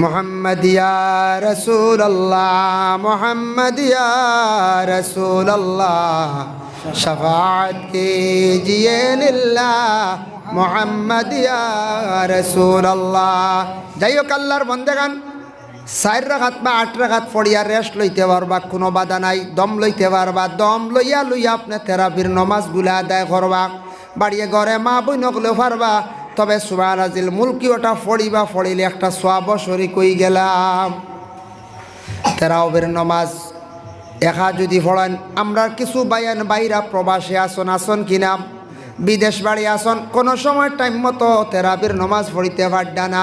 মোহাম্মদ রসুল আল্লাহ মোহাম্মদ রসুল আল্লাহ শফাত জিয়ে নিল্লাহ মোহাম্মদ রসুল আল্লাহ যাই হোক আল্লাহর বন্দে গান চার রাখাত বা আট রাখাত পড়িয়া রেস্ট লইতে পারবা, কোনো বাধা নাই। দম লইতে পারবা, দম লইয়া লইয়া আপনি থেরাপির নমাজগুলা আদায় করবা, বাড়িয়ে ঘরে মা বই নকলেও পারবা তবে সুবাহ আজিল মুলকি ওটা ফড়িবা ফড়িলে একটা সোয়াব শরী কই গেলাম। তেরাওবের নমাজ একা যদি পড়েন, আমরা কিছু বাইয়ান বাইরা প্রবাসে আসন আসন কিনা, বিদেশ বাড়ি আসন, কোনো সময় টাইম মতো তেরাবির নমাজ পড়িতে পারডা না।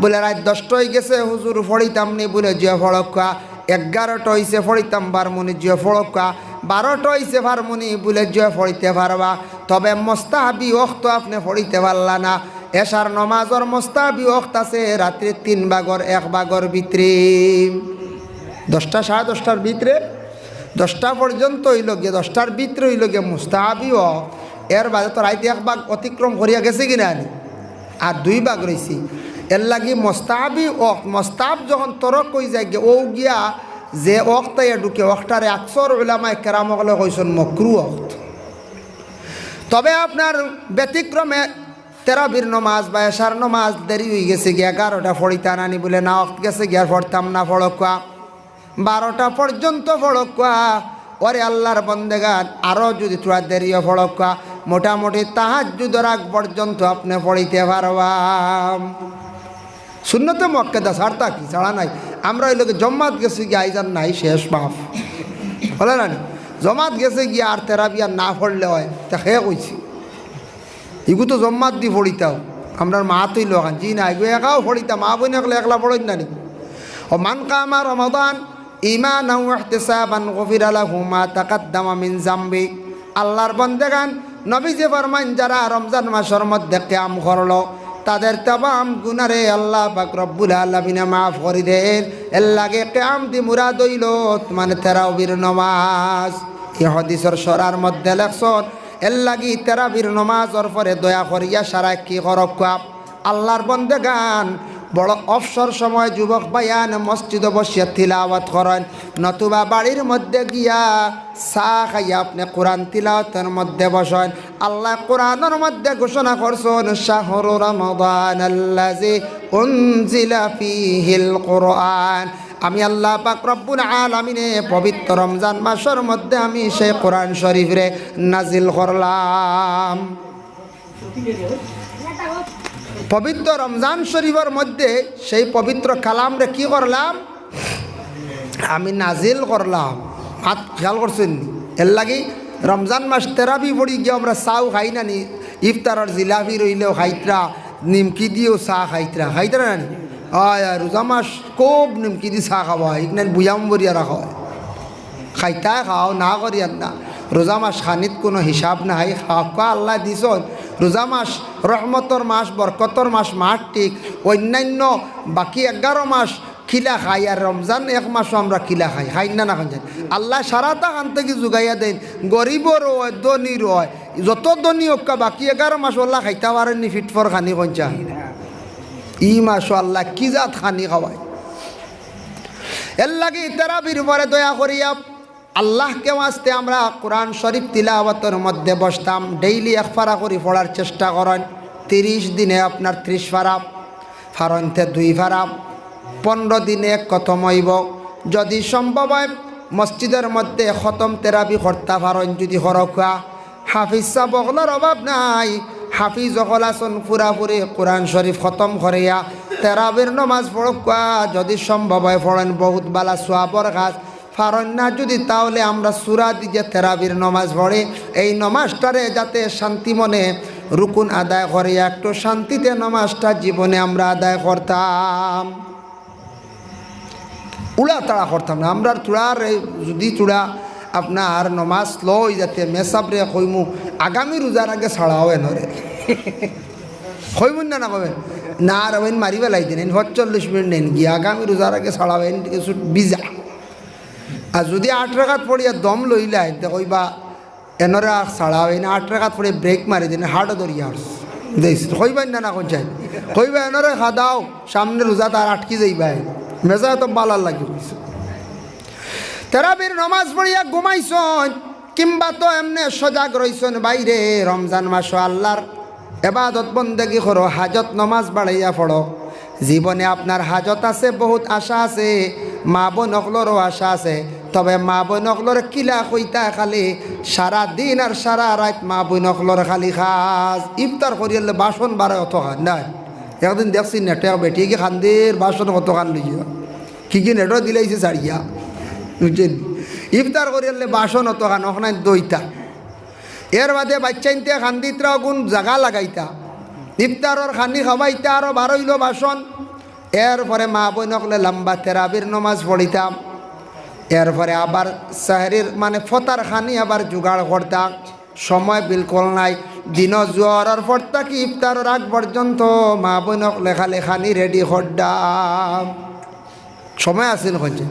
বলে রাত দশটা হয়ে গেছে, হুজুর ফড়িতাম নি বলে জিয়া ফড়কা এগারোটা হয়েছে ফড়িতাম বারমুনি জিয়া ফড়কা বারোটা হয়েছে ফারমুনি বলে জিয়া ফড়িতে পারবা তবে মোস্তাহাবি অক্ত আপনি ফড়িতে পারলা না। এশার নমাজর মোস্তাহাবি অক্ত আছে রাত্রি তিন বাগর, এক বাগর ভিতরে। দশটা, সাড়ে দশটার ভিতরে। দশটা পর্যন্ত হইল গিয়ে, দশটার ভিতরে হইল গিয়ে মুস্তাহাবিও এর বাদে তো রাইতে এক বাঘ অতিক্রম করিয়া গেছে কিনা আনি আর দুই বাঘ রয়েছি এর লাগি মস্তাহাবি অক মস্তাব যখন তরক কই যায় ও গিয়া যে অক্তাইয়া ঢুকে অক্টারে আকসর ওলামায় কেরামকলে কইসন মক্রু অক্ত তবে আপনার ব্যতিক্রমে তেরাবির নমাজ বা এশার নমাজ দেরি হয়ে গেছে গিয়া এগারোটা ফড়িতান আনি বলে, না অক্ত গেছে গিয়া ফড়তাম না ফড়কা বারোটা পর্যন্ত ফড়কা ওরে আল্লাহর বন্দেগান আরও যদি তোরা দেরিও ফড়কা মোটামুটি তাহাজুদর আগ পর্যন্ত আপনি পড়িতে পারবাম। শূন্যতে মক্কে দা সারতা কি, ছাড়া নাই। আমরা ওই লোকে জম্মাত গেছি গিয়ে আইজান নাই, শেষ মাফ। বলে না জমাত গেছে গিয়ে আর তেরা বিয়া না পড়লে হয়, তা খেয়ে কইছি? ইগু তো জম্মাত দি পড়িতাও। আমরা মা তুই লোকান জি না এগু একাও পড়িতা, মা বোন একলা একলা পড়ই না নি? ও মান কামা রমাদান ইমান ইহতিসাবান গফির লাহু মা তাকাদ্দামা মিন জামবি। আল্লাহর বন্দেগান, নবী যে ফরমান যারা রমজান মাসের মধ্যে ক্যাম করল তাদের তাম গুনারে আল্লাহ পাক রব্বুল আলমিনে মাফ করি দেন। এর দি মুরা দইল মানে তেরাবির নমাজ। এই হদিসর সরার মধ্যে লেখছন, এর লাগি তেরাবির নমাজর পরে দয়া করিয়া সারা কি করক আল্লাহর বন্দে গান বড় অবসর সময় যুবক বায়ান মসজিদ বসিয়া তিলাওয়াত করেন। নতুবা বাড়ির মধ্যে গিয়া চা খাইয়া আপনি কোরআন তিলাওয়াতের মধ্যে বসেন। আল্লাহ কোরআনের মধ্যে ঘোষণা করছেন, শাহরু রমাদান আল্লাজি কোরআন। আমি আল্লাহ পাক রব্বুল আলামিনে পবিত্র রমজান মাসের মধ্যে আমি সেই কোরআন শরীফরে নাজিল করলাম। পবিত্র রমজান শরীফের মধ্যে সেই পবিত্র কালামরে কি করলাম? আমি নাজিল করলাম। হাত খেয়াল করছেন? এর লাগি রমজান মাস তেরাবি পড়ি গিয়ে আমরা চাও খাই না নি? ইফতারের জিলাপি রইলেও খাইতরা, নিমকি দিয়েও চাহ খাইতরা। খাইতরা না নি? আয় রোজা মাস খুব নিমকি দিয়ে চাহ খাওয়া হয় এখানে বুঝাম বরিয়া রাখা খাইতাই খাও, না করিয়ান না রোজা মাস খানিত কোনো হিসাব নাই। খাওয়া আল্লাহ দিছন। রোজা মাস, রহমতর মাস, বরকতর মাস মাঠ ঠিক। অন্যান্য বাকি এগারো মাস খিলা খাই আর রমজান এক মাসও আমরা খিলা খাই। খাই না না খান আল্লাহ সারাটা খান থেকে যোগাইয়া দেন। গরিবর হয় ধনির হয় যত ধনী হোক বাকি এগারো মাস আল্লাহ খাইতে পারেননি ফিটফর খানি কঞ্চা ই মাসও আল্লাহ কি জাত খানি খাওয়ায়। এর লাগে তেরাবির পরে দয়া করিয়া আল্লাহকে আসতে আমরা কোরআন শরীফ তিলাওয়াতের মধ্যে বসতাম ডেইলি এক ফারা করি পড়ার চেষ্টা করেন, তিরিশ দিনে আপনার ত্রিশ ফারা, ফারন্তে দুই ফারা, পনেরো দিনে খতম হইব। যদি সম্ভব হয়, মসজিদের মধ্যে খতম তেরাবি কর্তা ফারন যদি হরকা হাফিজ সাহ বগলার অভাব নাই। হাফিজ অকল আসন পুরাপুরি কোরআন শরীফ খতম করিয়া তেরাবির নমাজ পড়কা যদি সম্ভব হয়, পড়েন বহুত বালা সোয়াবর গাছ। ফারন না, যদি তাহলে আমরা সুরা দিয়ে তেরাবির নমাজ পড়ে। এই নমাজটারে যাতে শান্তি মনে রুকুন আদায় করে, একটু শান্তিতে নমাজটা জীবনে আমরা আদায় করতাম। উড়া তাড়া করতাম না, আমরা চূড়ার যদি চূড়া আপনার নমাজ লই যাতে মেসাবরে কইমু, আগামী রোজার আগে ছাড়াও এনরে কইমুন না না কবেন না আর ওইন মারি বেলাই দিন চল্লিশ মিনিট নেন গিয়ে, আগামী রোজার আগে ছাড়াবেন কিছু বিজা। আর যদি আট রাখাত পড়িয়া দম লইলাই তো কইবা, এনরে আর ছাড়াবেন আট রাখাত পড়ে ব্রেক মারি দিন হার্টও দেখ কইবেন না না কোন চাই কইবে, এনরে খাদাও সামনে রোজা তার আটকি যাইবাই। মেজা তো বালার লাগি তেরাবির নমাজ পড়িয়া ঘুমাইছন, কিংবা তো এমনি সজাগ রইছন, বাইরে রমজান মাস আল্লাহর এবাদত বন্দেগি করো, হাজত নমাজ বাড়াইয়া পড়ো। জীবনে আপনার হাজত আছে, বহুত আশা আছে, মা বোন আশা আছে। তবে মা বোন অকলর কিলা কইতা খালি? সারা দিন আর সারা রাত মা বোন অকলর খালি খাস। ইফতার করিয়ালে বাসন বাড়ে অত খান নাই। একদিন দেখছি নেটে বেটি কি খান্দির বাসন কত খান লইয়া। কি কি নেটও দিলাইছে ছাড়িয়া বুঝছেন ইফতার করিলে বাসন অত খান ওখানে দইতা। এর বাদে বাচ্চাইতে খান্দিতরা গুণ জাগা লাগাইতা। ইফতারর খানি খাবাইতা আরও বারইল বাসন। এরপরে মা বইনকলে লম্বা তেরাবির নমাজ পড়িতাম এরপরে আবার সাহেরির মানে ফতার খানি আবার জোগাড় করতাম সময় বিলকুল নাই। দিন জোয়ারের পর থাকি ইফতারের আগ পর্যন্ত মা বইনক লেখা লেখানি রেডি করতাম সময় আসেন হচ্ছে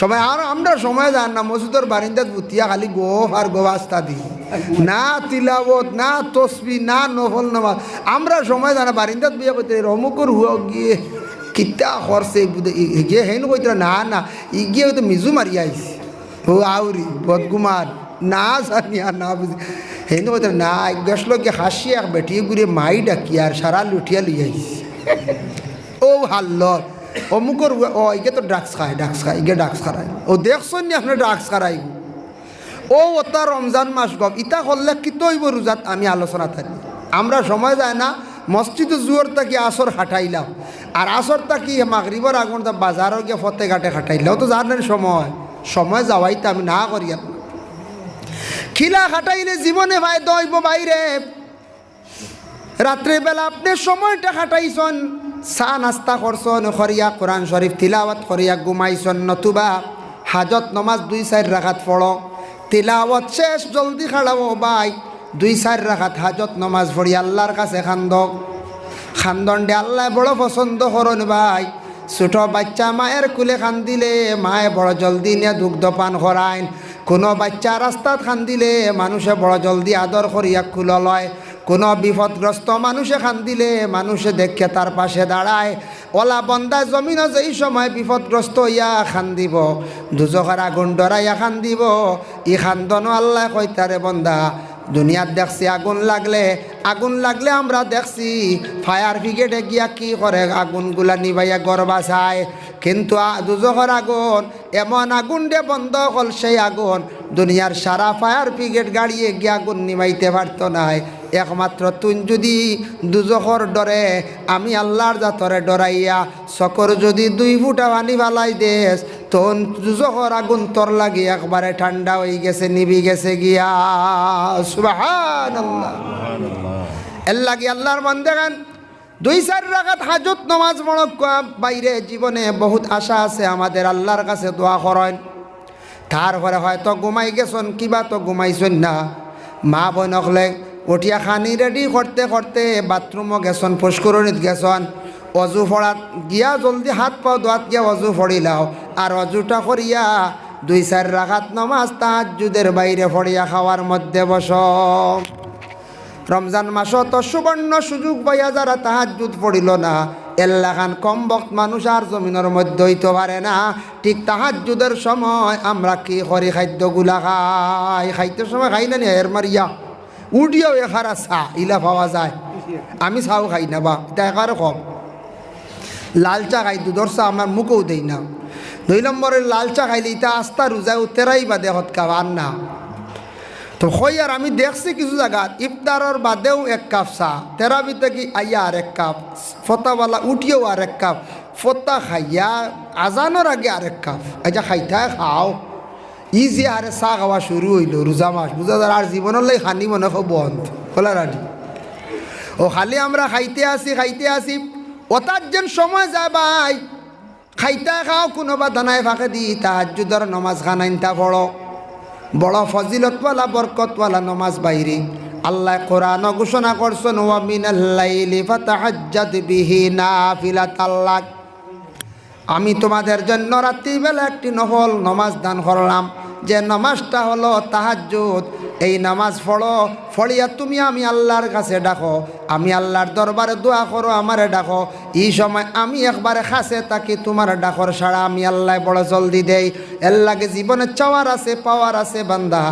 সময় আর আমরা সময় যান না, মসজিদের বারিন্দাত বুতিয়া খালি গোফ আর গোবাস্তা দিই। না তিলাবত না তসবি, না নফল নামাজ। আমরা সময় জানা বারিন্দাত বিয়ে করতে অমুকর হুয়া গিয়ে কিতা খরচে গিয়ে হেন কইতে না না ই গিয়ে হয়তো মিজু মারি আইস ও আউরি বদগুমার না জানিয়া না বুঝি হেন কইতে না গেছিল গিয়ে হাসি এক বেটিয়ে ঘুরে মাই ডাকি আর সারা লুঠিয়া লই আইস ও হাল্লর অমুকর ও ইগে তো ড্রাগস খায় ড্রাগস খায়, ইগে ড্রাগস খারায় ও দেখছেন নি আপনি ড্রাগস খারাই ও ওটা রমজান মাস গম, ইটা করলে কি তৈব রোজাত আমি আলোচনা থাকি। আমরা সময় যায় না মসজিদে জুয়োর তাকি আসর খাটাইলাম আর আসর তাকি মাগরিবর আগুন তা বাজারও গিয়ে ফতে ঘাটে খাটাইলাম তো জানেন সময় সময় যাওয়াই তো আমি না করি আপনার খিলা খাটাইলে জীবনে ভাই দইব বাইরে রাত্রিবেলা আপনি সময়টা খাটাইছন চা নাস্তা করছন খরিয়া কোরআন শরীফ তিলাওয়াত করিয়া ঘুমাইছন নতুবা হাজত নমাজ দুই চার রাখাত পড়ো তিলাওয়াত শেষ, জলদি খাড়াবো বাই দুই চার রাখাত হাজত নমাজ পড়ি, আল্লাহর কাছে খান্দক। খান্দন দে আল্লাহ বড় পছন্দ করন ভাই। ছোট বাচ্চা মায়ের কুলে খান্দিলে মায়ে বড় জলদি নিয়ে দুগ্ধ পান করাইন। কোনো বাচ্চা রাস্তাত খান্দিলে মানুষে বড় জলদি আদর করিয়া কুল লয়। কোনো বিপদগ্রস্ত মানুষে খান্দিলে মানুষে দেখে তার পাশে দাঁড়ায়। ওলা বন্দা জমিনও যেই সময় বিপদগ্রস্ত ইয়া খান্দিব দিব দুজখার আগুন ডরাইয়া খান দিব ই খান্দনও আল্লাহ কইতারে বন্দা দুনিয়াত দেখছি, আগুন লাগলে আগুন লাগলে আমরা দেখছি, ফায়ার ব্রিগেডে গিয়া কি করে আগুনগুলা নিবাইয়া গরবা চায় কিন্তু দুজখর আগুন, এমন আগুন দে বন্ধ হল সেই আগুন। দুনিয়ার সারা ফায়ার ব্রিগেড গাড়িয়ে গিয়ে আগুন নিবাইতে পারত নাই। একমাত্র তুই যদি দুজখর ডরে, আমি আল্লাহর জাতরে ডরাইয়া, চকর যদি দুই ফুটা পানি ফালাই দেস তখন দুজখর আগুন তোর লাগি একবারে ঠান্ডা হয়ে গেছে নিবি গেছে গিয়া। এর লাগি আল্লাহর মন দেখান দুই চার রাখাত হাজত নমাজ মড়ক বাইরে জীবনে বহুত আশা আছে, আমাদের আল্লাহর কাছে দোয়া করেন। তারপরে হয়তো ঘুমাই গেছন, কিবা তো ঘুমাইছেন না। মা বোন হলে উঠিয়া খানি রেডি করতে করতে বাথরুমও গেছন, পুষ্করণীত গেছন। অজু ফড়াত গিয়া জলদি হাত পাও, দোয়াত গিয়া অজু ফড়িলাও আর অজুটা করিয়া দুই চার রাখাত নমাজ তাহাজুদের বাইরে ফড়িয়া খাওয়ার মধ্যে বস। রমজান মাসত সুবর্ণ সুযোগ পাইয়া যারা তাহাজুদ পড়িল না, এল্লাখান কম বক্ত মানুষ আর জমিনের মধ্যে হইতে পারে না। ঠিক তাহাজুদের সময় আমরা কি করি? খাদ্যগুলা খাই। খাইতে সময় খাই না এর মারিয়া। উঠিয়াও এখারা চা, ইলা পাওয়া যায়। আমি চাও খাই না বা এটা একারে কম। লাল চা খাই, দুধর চা আমার মুখেও দেই না। দুই নম্বরের লাল চা খাইলে ইটা আস্তা রোজা উত্তেরাই বা দেহত খাবার না। তো হই আর আমি দেখছি কিছু জায়গাত ইফতারের বাদেও এক কাপ চা তেরাবি থেকে আইয়া আর এক কাপ, ফতাওয়ালা উঠিয়েও আর এক কাপ, ফতা খাইয়া আজানোর আগে আর এক কাপ আচ্ছা খাইতাই খাও। ই যে আরে চা খাওয়া শুরু হইল, রোজা মাস, বুঝা যার আর জীবনের লাই খানি মনে খুব বন্ধ। খোলা রাডি ও খালি আমরা খাইতে আসি খাইতে আসি ওটার যেন সময় যায় ভাই। খাইতে খাও, কোনোবা দানায় ফাঁকে দি তাহাজুদর নমাজ খানাইনটা পড়ো বড় ফজিলতওয়ালা বরকতওয়ালা নমাজ বাইরে আল্লাহ কোরআন ঘোষণা করছেন ওয়া আমি তোমাদের জন্য রাত্রিবেলা একটি নহল নমাজ দান করলাম। যে নমাজটা হলো তাহাজ্জুদ। এই নামাজ পড়ো, ফলিয়া তুমি আমি আল্লাহর কাছে ডাকো, আমি আল্লাহর দরবারে দোয়া করো, আমারে ডাকো। এই সময় আমি একবারে খাসে তাকি তোমার ডাকর সারা আমি আল্লাহ বড় জলদি দেই। এর লাগে জীবনে চাওয়ার আছে, পাওয়ার আছে বান্দা।